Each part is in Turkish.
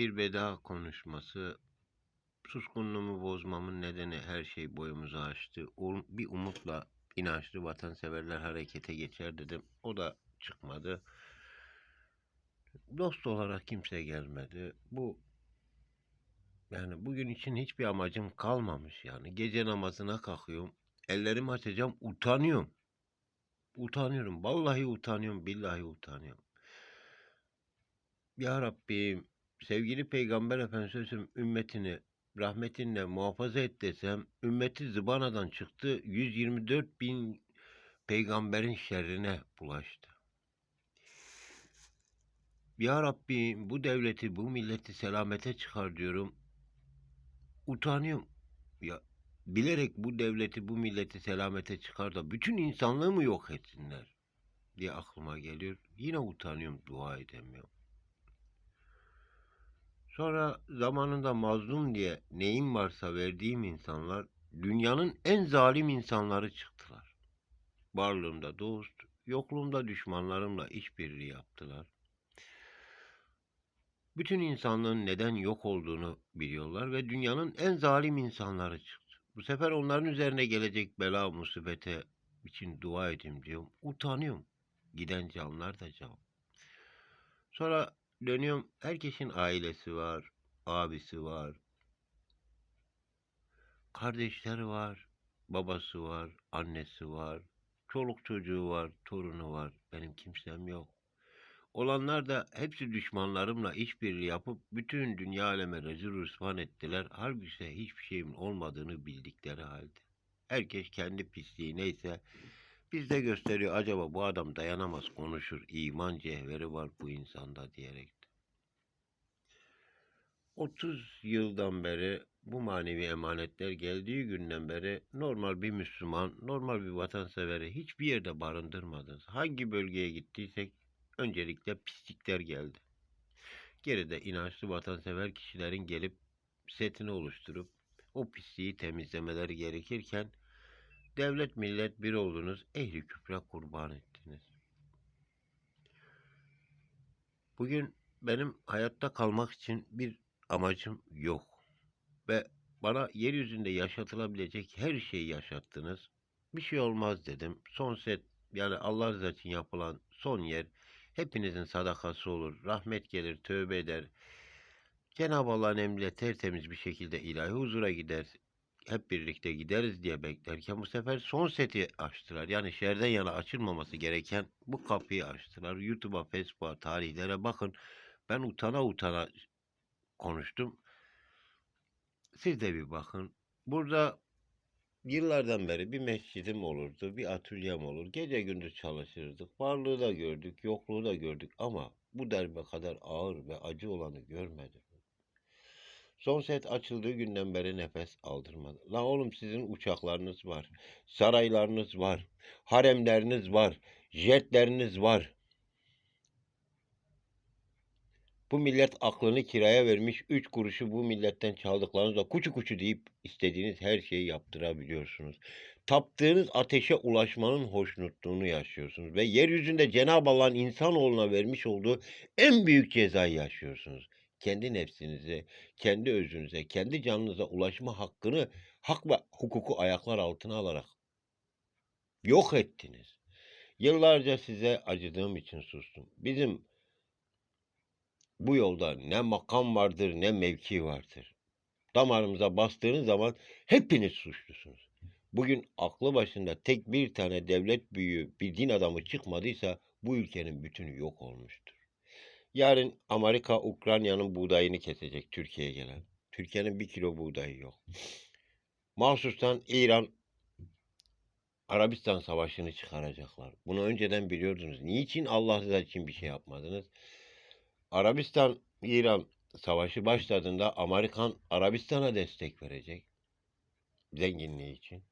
bir veda konuşması. Suskunluğumu bozmamın nedeni her şey boyumuzu aştı. Bir umutla inançlı vatanseverler harekete geçer dedim. O da çıkmadı. Dost olarak kimse gelmedi. Bu yani bugün için hiçbir amacım kalmamış yani. Gece namazına kalkıyorum. Ellerimi açacağım utanıyorum. Utanıyorum. Vallahi utanıyorum. Billahi utanıyorum. Ya Rabbim sevgili Peygamber Efendimiz'in ümmetini rahmetinle muhafaza et desem ümmeti zıbanadan çıktı 124 bin peygamberin şerrine bulaştı. Ya Rabbim bu devleti bu milleti selamete çıkar diyorum. Utanıyorum. Ya bilerek bu devleti bu milleti selamete çıkar da bütün insanlığı mı yok etsinler diye aklıma geliyor. Yine utanıyorum dua edemiyorum. Sonra zamanında mazlum diye neyim varsa verdiğim insanlar dünyanın en zalim insanları çıktılar. Varlığımda dost, yokluğumda düşmanlarımla işbirliği yaptılar. Bütün insanlığın neden yok olduğunu biliyorlar ve dünyanın en zalim insanları çıktı. Bu sefer onların üzerine gelecek bela musibete için dua edeyim diyorum. Utanıyorum. Giden canlar da can. Sonra dönüyorum. Herkesin ailesi var, abisi var, kardeşleri var, babası var, annesi var, çoluk çocuğu var, torunu var. Benim kimsem yok. Olanlar da hepsi düşmanlarımla işbirliği yapıp bütün dünya aleme rezil rüsvan ettiler. Halbuki hiçbir şeyimin olmadığını bildikleri halde. Herkes kendi pisliği neyse bizde gösteriyor acaba bu adam dayanamaz konuşur. iman cevheri var bu insanda diyerek. 30 yıldan beri bu manevi emanetler geldiği günden beri normal bir Müslüman, normal bir vatanseveri hiçbir yerde barındırmadınız. Hangi bölgeye gittiysek öncelikle pislikler geldi. Geride inançlı vatansever kişilerin gelip setini oluşturup o pisliği temizlemeleri gerekirken devlet millet bir oldunuz, ehli küfre kurban ettiniz. Bugün benim hayatta kalmak için bir amacım yok. Ve bana yeryüzünde yaşatılabilecek her şeyi yaşattınız. Bir şey olmaz dedim. Son set yani Allah rızası için yapılan son yer hepinizin sadakası olur. Rahmet gelir, tövbe eder. Cenab-ı Allah'ın emriyle tertemiz bir şekilde ilahi huzura gider. Hep birlikte gideriz diye beklerken bu sefer son seti açtılar. Yani şerden yana açılmaması gereken bu kapıyı açtılar. YouTube'a, Facebook'a, tarihlere bakın. Ben utana utana konuştum. Siz de bir bakın. Burada yıllardan beri bir mescidim olurdu, bir atölyem olur. Gece gündüz çalışırdık. Varlığı da gördük, yokluğu da gördük ama bu darbe kadar ağır ve acı olanı görmedim. Son set açıldığı günden beri nefes aldırmadı. La oğlum sizin uçaklarınız var, saraylarınız var, haremleriniz var, jetleriniz var. Bu millet aklını kiraya vermiş, üç kuruşu bu milletten çaldıklarınızda kuçu kuçu deyip istediğiniz her şeyi yaptırabiliyorsunuz. Taptığınız ateşe ulaşmanın hoşnutluğunu yaşıyorsunuz ve yeryüzünde Cenab-ı Allah'ın insanoğluna vermiş olduğu en büyük cezayı yaşıyorsunuz. Kendi nefsinize, kendi özünüze, kendi canınıza ulaşma hakkını, hak ve hukuku ayaklar altına alarak yok ettiniz. Yıllarca size acıdığım için sustum. Bizim bu yolda ne makam vardır ne mevki vardır. Damarımıza bastığınız zaman hepiniz suçlusunuz. Bugün aklı başında tek bir tane devlet büyüğü, bir din adamı çıkmadıysa bu ülkenin bütünü yok olmuştur. Yarın Amerika Ukrayna'nın buğdayını kesecek Türkiye'ye gelen. Türkiye'nin bir kilo buğdayı yok. Mahsustan İran Arabistan savaşını çıkaracaklar. Bunu önceden biliyordunuz. Niçin Allah rızası için bir şey yapmadınız? Arabistan İran savaşı başladığında Amerikan Arabistan'a destek verecek. Zenginliği için.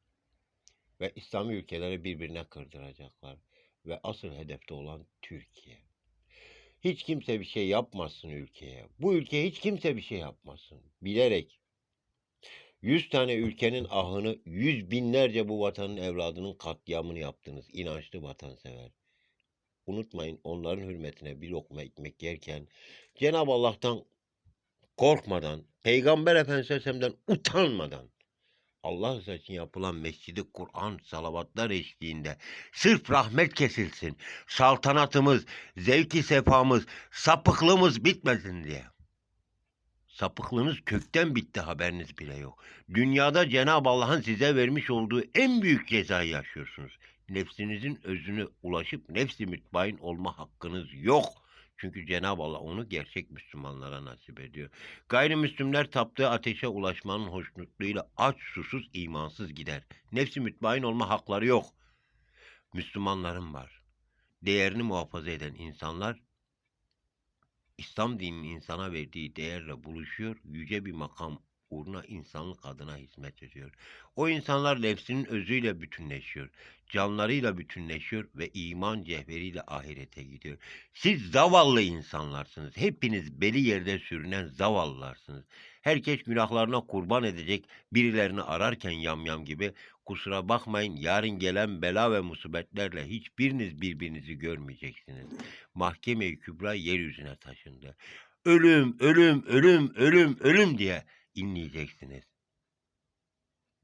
Ve İslami ülkeleri birbirine kırdıracaklar. Ve asıl hedefte olan Türkiye. Hiç kimse bir şey yapmasın ülkeye. Bu ülkeye hiç kimse bir şey yapmasın. Bilerek. Yüz tane ülkenin ahını, yüz binlerce bu vatanın evladının katliamını yaptınız. inançlı vatansever. Unutmayın onların hürmetine bir lokma ekmek yerken Cenab-ı Allah'tan korkmadan, Peygamber Efendimiz Aleyhisselam'dan utanmadan Allah için yapılan mescidi Kur'an salavatlar eşliğinde sırf rahmet kesilsin, saltanatımız, zevki sefamız, sapıklığımız bitmesin diye. Sapıklığınız kökten bitti haberiniz bile yok. Dünyada Cenab-ı Allah'ın size vermiş olduğu en büyük cezayı yaşıyorsunuz. Nefsinizin özüne ulaşıp nefsi mütmain olma hakkınız yok. Çünkü Cenab-ı Allah onu gerçek Müslümanlara nasip ediyor. Gayrimüslimler taptığı ateşe ulaşmanın hoşnutluğuyla aç, susuz, imansız gider. Nefsi mütmain olma hakları yok. Müslümanların var. Değerini muhafaza eden insanlar İslam dininin insana verdiği değerle buluşuyor, yüce bir makam uğruna insanlık adına hizmet ediyor. O insanlar nefsinin özüyle bütünleşiyor, canlarıyla bütünleşiyor ve iman cevheriyle ahirete gidiyor. Siz zavallı insanlarsınız. Hepiniz beli yerde sürünen zavallılarsınız. Herkes günahlarına kurban edecek birilerini ararken yamyam gibi kusura bakmayın yarın gelen bela ve musibetlerle hiçbiriniz birbirinizi görmeyeceksiniz. Mahkeme-i Kübra yeryüzüne taşındı. Ölüm, ölüm, ölüm, ölüm, ölüm diye inleyeceksiniz.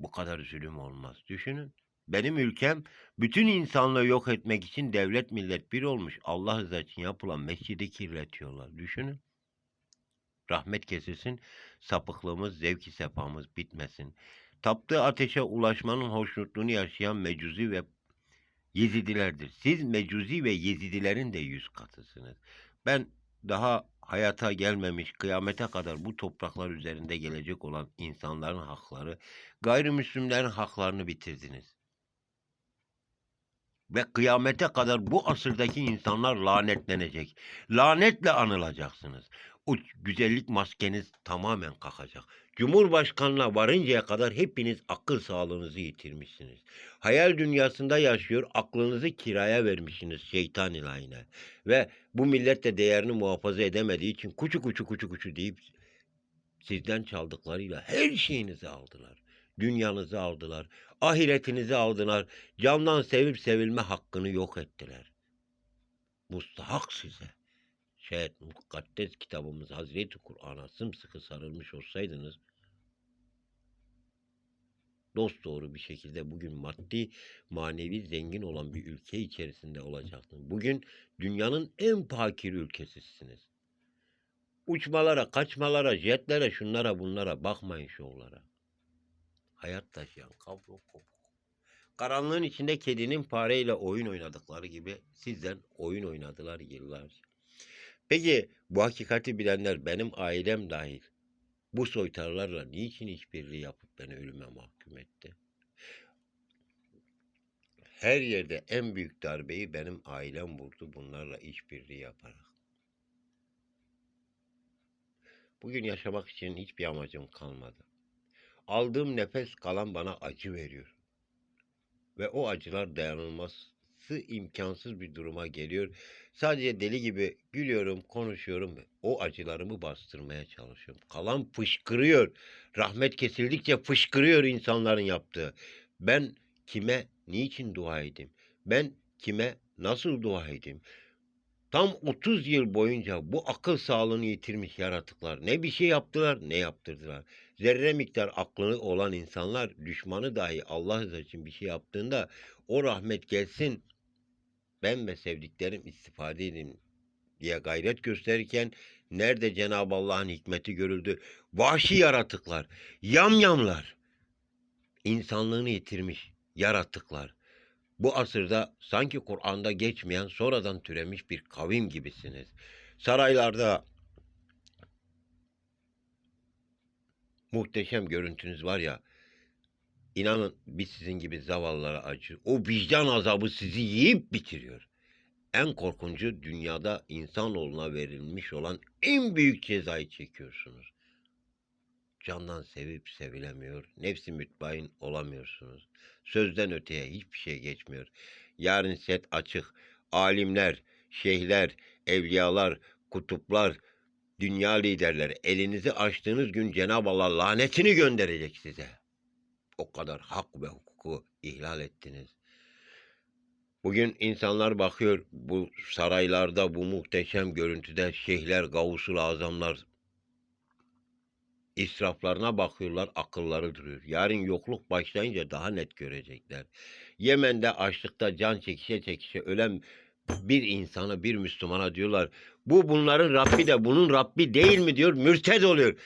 Bu kadar zulüm olmaz. Düşünün. Benim ülkem bütün insanlığı yok etmek için devlet millet bir olmuş. Allah rızası için yapılan mescidi kirletiyorlar. Düşünün. Rahmet kesilsin, sapıklığımız, zevki sefamız bitmesin. Taptığı ateşe ulaşmanın hoşnutluğunu yaşayan mecuzi ve Yezidilerdir. Siz mecuzi ve Yezidilerin de yüz katısınız. Ben daha hayata gelmemiş, kıyamete kadar bu topraklar üzerinde gelecek olan insanların hakları, gayrimüslimlerin haklarını bitirdiniz. Ve kıyamete kadar bu asırdaki insanlar lanetlenecek. Lanetle anılacaksınız. O güzellik maskeniz tamamen kalkacak. Cumhurbaşkanına varıncaya kadar hepiniz akıl sağlığınızı yitirmişsiniz. Hayal dünyasında yaşıyor, aklınızı kiraya vermişsiniz şeytan ilahine. Ve bu millet de değerini muhafaza edemediği için kuçu kuçu kuçu kuçu deyip sizden çaldıklarıyla her şeyinizi aldılar. Dünyanızı aldılar, ahiretinizi aldılar, candan sevip sevilme hakkını yok ettiler. Mustahak size. Şayet mukaddes kitabımız Hazreti Kur'an'a sımsıkı sarılmış olsaydınız, dost doğru bir şekilde bugün maddi, manevi zengin olan bir ülke içerisinde olacaktınız. Bugün dünyanın en fakir ülkesisiniz. Uçmalara, kaçmalara, jetlere, şunlara bunlara bakmayın şovlara. Hayat taşıyan kablo kopuk. Karanlığın içinde kedinin fareyle oyun oynadıkları gibi sizden oyun oynadılar yıllarca. Peki bu hakikati bilenler benim ailem dahil bu soytarılarla niçin işbirliği yapıp beni ölüme mahkum etti? Her yerde en büyük darbeyi benim ailem vurdu bunlarla işbirliği yaparak. Bugün yaşamak için hiçbir amacım kalmadı. Aldığım nefes kalan bana acı veriyor. Ve o acılar dayanılması imkansız bir duruma geliyor. Sadece deli gibi gülüyorum, konuşuyorum o acılarımı bastırmaya çalışıyorum. Kalan fışkırıyor. Rahmet kesildikçe fışkırıyor insanların yaptığı. Ben kime, niçin dua edeyim? Ben kime, nasıl dua edeyim? Tam 30 yıl boyunca bu akıl sağlığını yitirmiş yaratıklar ne bir şey yaptılar ne yaptırdılar. Zerre miktar aklı olan insanlar düşmanı dahi Allah için bir şey yaptığında o rahmet gelsin ben ve sevdiklerim istifade edin diye gayret gösterirken nerede Cenab-ı Allah'ın hikmeti görüldü? Vahşi yaratıklar, yamyamlar, insanlığını yitirmiş yaratıklar. Bu asırda sanki Kur'an'da geçmeyen sonradan türemiş bir kavim gibisiniz. Saraylarda muhteşem görüntünüz var ya, inanın biz sizin gibi zavallılara acı. O vicdan azabı sizi yiyip bitiriyor. En korkuncu dünyada insanoğluna verilmiş olan en büyük cezayı çekiyorsunuz. Candan sevip sevilemiyor, nefsi mütmain olamıyorsunuz. Sözden öteye hiçbir şey geçmiyor. Yarın set açık. Alimler, şeyhler, evliyalar, kutuplar, dünya liderleri elinizi açtığınız gün Cenab-ı Allah lanetini gönderecek size. O kadar hak ve hukuku ihlal ettiniz. Bugün insanlar bakıyor bu saraylarda bu muhteşem görüntüde şeyhler, gavusul azamlar İsraflarına bakıyorlar, akılları duruyor. Yarın yokluk başlayınca daha net görecekler. Yemen'de açlıkta can çekişe çekişe ölen bir insana, bir Müslümana diyorlar. Bu bunların Rabbi de bunun Rabbi değil mi diyor, mürted oluyor.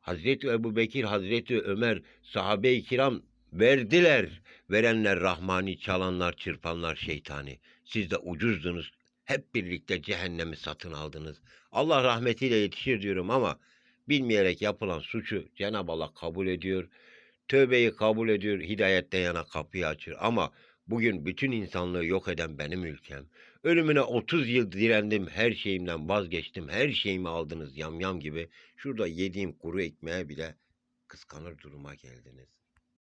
Hazreti Ebu Bekir, Hazreti Ömer, sahabe-i kiram verdiler. Verenler Rahmani, çalanlar, çırpanlar şeytani. Siz de ucuzdunuz. Hep birlikte cehennemi satın aldınız. Allah rahmetiyle yetişir diyorum ama bilmeyerek yapılan suçu Cenab-ı Allah kabul ediyor. Tövbeyi kabul ediyor, hidayetten yana kapıyı açıyor. Ama bugün bütün insanlığı yok eden benim ülkem. Ölümüne 30 yıl direndim, her şeyimden vazgeçtim, her şeyimi aldınız yamyam gibi. Şurada yediğim kuru ekmeğe bile kıskanır duruma geldiniz.